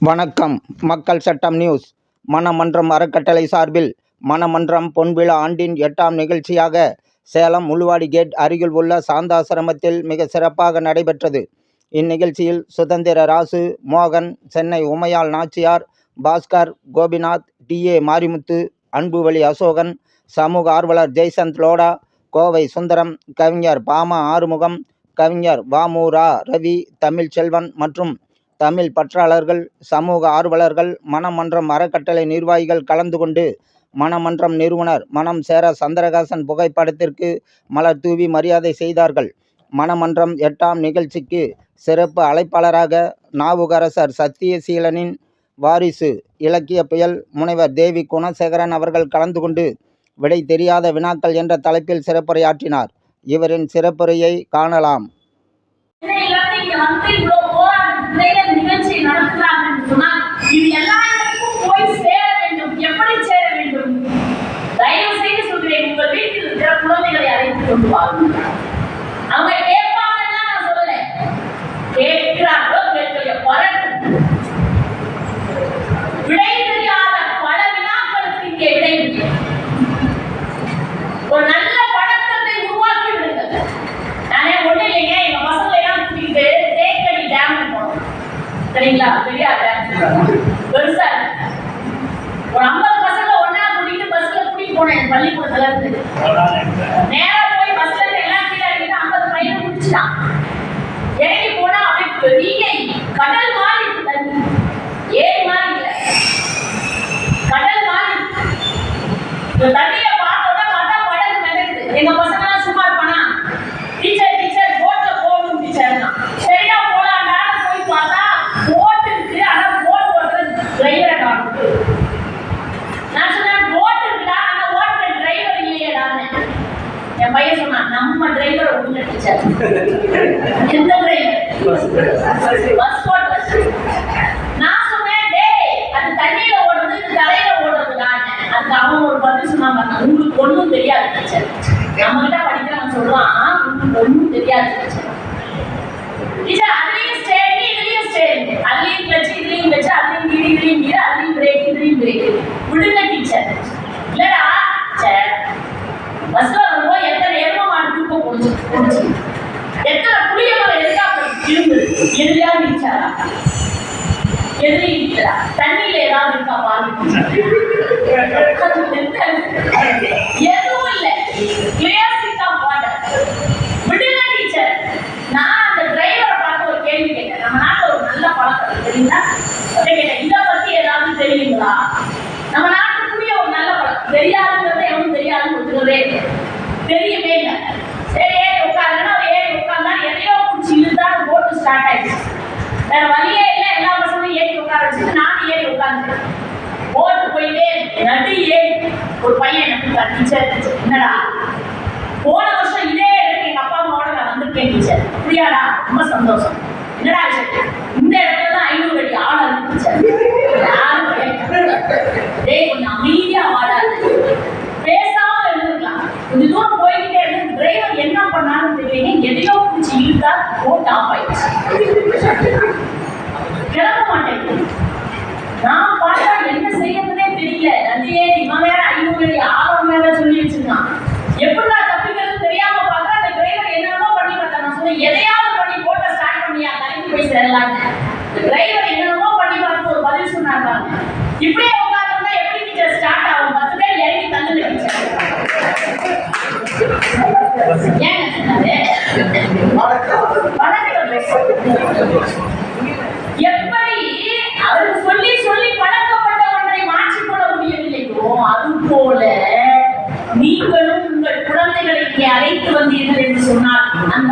வணக்கம். மக்கள் சட்டம் நியூஸ். மணமன்றம் அறக்கட்டளை சார்பில் மணமன்றம் பொன்விழா ஆண்டின் எட்டாம் நிகழ்ச்சியாக சேலம் முள்ளுவாடி கேட் அருகில் உள்ள சாந்தாசிரமத்தில் மிக சிறப்பாக நடைபெற்றது. இந்நிகழ்ச்சியில் சுதந்திர ராசு மோகன் சென்னை உமையாள் நாச்சியார் பாஸ்கர் கோபிநாத் டி ஏ மாரிமுத்து அன்புவழி அசோகன் சமூக ஆர்வலர் ஜெய்சந்த் லோடா கோவை சுந்தரம் கவிஞர் பாமா ஆறுமுகம் கவிஞர் வாமு.ரா. ரவி தமிழ்ச்செல்வன் மற்றும் தமிழ் பற்றாளர்கள் சமூக ஆர்வலர்கள் மணமன்றம் அறக்கட்டளை நிர்வாகிகள் கலந்து கொண்டு மணமன்றம் நிறுவனர் மனம் சேர சந்திரகாசன் புகைப்படத்திற்கு மலர் தூவி மரியாதை செய்தார்கள் மணமன்றம் எட்டாம் நிகழ்ச்சிக்கு சிறப்பு அழைப்பாளராக நாவுக்கரசர் சத்தியசீலனின் வாரிசு இலக்கிய புயல் முனைவர் தேவி குணசேகரன் அவர்கள் கலந்து கொண்டு விடை தெரியாத வினாக்கள் என்ற தலைப்பில் சிறப்புரையாற்றினார். இவரின் சிறப்புரையை காணலாம் சென்னையிலிருந்து இங்க வந்து இவ்வளவு போராட்டம் நிறைய நிகழ்ச்சி நடத்துறாங்க என்று சொன்னால் இது எல்லா இடத்துக்கும் போய் சேர வேண்டும் எப்படி சேர வேண்டும் தயவு செய்து சொல்கிறேன் உங்கள் வீட்டில் இருக்கிற குழந்தைகளை அழைத்து கொண்டு வாருங்கள் அவங்க கேட்பாங்கன்னா நான் சொல்லல கேட்கிறார்களோ கேட்கலையோ வரட்டும் விடை தெரியாத பல வினாக்களுக்கு இங்கே விடை இல்லை. ஒரு நல்ல பழக்கத்தை உருவாக்கி விடுங்கள் நானே ஒண்ணு இல்லைங்க எங்க பசங்களை எல்லாம் கூட்டிட்டு தேக்கடி டேம் போனோம் சரிங்களா? தெரியாத? பெருசா இருக்கு. ஒரு ஐம்பது பசங்க ஒன்னா கூட்டிட்டு பஸ்ல கூட்டிட்டு போனேன். பள்ளிக்கூடத்துல இருந்து. நேரா போய் பஸ்ல இருந்து எல்லாம் கீழே இறங்கிட்டு ஐம்பது பையனை முடிச்சுட்டான். இறங்கி போனா அப்படியே பெரிய கடல் மாதிரி இருக்கு தண்ணி ஏரி மாதிரி இல்ல. கடல் மாதிரி இருக்கு. டிரைவர் ஒண்ணு டீச்சர் எந்த திரும்புது நிச்சாரா எதுலையும் நிக்கிறா தண்ணியில ஏதாவது இருக்கா பாருங்க எதுவும் இல்ல கிளியர் சிக் ஆஃப் வாட்டர் விடுங்க டீச்சர் நான் அந்த டிரைவரை பார்த்து ஒரு கேள்வி கேட்டேன் நம்ம நாட்டுல ஒரு நல்ல பழக்கம் தெரியுங்களா அதை கேட்டேன் இதை பத்தி ஏதாவது தெரியுங்களா நம்ம நாட்டுக்குரிய ஒரு நல்ல பழக்கம் தெரியாதுங்கிறத எவனும் தெரியாதுன்னு ஒத்துக்கிறதே இல்லை. தெரியவே இல்லை சரி ஏறி உட்காருங்கன்னா அவர் ஏறி உட்கார்ந்தா எதையோ பிடிச்சி இழுத்தா போட்டு ஸ்டார்ட் ஆயிடுச்சு வேற வழியே இல்லை. எல்லா பசங்களும் ஏறி உட்கார வச்சுட்டு நானும் ஏறி உட்காந்துட்டேன் போட்டு போயிட்டே நடு ஏறி ஒரு பையன் எனக்கு டீச்சர் என்னடா? போன வருஷம் இதே இடத்துக்கு எங்க அப்பா அம்மாவோட நான் வந்திருக்கேன் டீச்சர் புரியாடா ரொம்ப சந்தோஷம். என்னடா விஷயம்? இந்த இடத்துல தான் ஐநூறு அடி ஆள் இருக்கு டேய் கொஞ்சம் அமைதியா வாடாது பேசாம இருந்திருக்கலாம் கொஞ்ச தூரம் போய்கிட்டே இருந்து டிரைவர் என்ன பண்ணாலும் தெரியல எதையோ பிடிச்சி இழுத்தா போட் ஆஃப் ஆயிடுச்சு கிளம்ப மாட்டேங்குது நான் பார்த்தா என்ன செய்யறதுனே தெரியல நதியே இவன் வேற ஐநூறு அடி ஆழம் வேற சொல்லி வச்சிருக்கான் எப்படிடா தப்பிக்கிறது தெரியாம பார்த்தா அந்த டிரைவர் என்னென்னமோ பண்ணி பார்த்தா நான் சொன்னேன் எதையாவது பண்ணி போட்ட ஸ்டார்ட் பண்ணியா கலந்து போய் சேரலான்னு டிரைவர் என்னென்னமோ பண்ணி பார்த்து ஒரு பதில் சொன்னாங்க இப்படியே உட்காந்துருந்தா எப்படி டீச்சர் ஸ்டார்ட் ஆகும்? பத்து பேர் இறங்கி தந்துடு டீச்சர் ஏங்க சொன்னாரு? எப்படி அவர் சொல்லி சொல்லி பழக்கப்பட்ட ஒன்றை மாற்றிக்கொள்ள முடியவில்லையோ அது போல நீங்களும் உங்கள் குழந்தைகளை இங்கே அழைத்து வந்தீர்கள் என்று சொன்னால் அந்த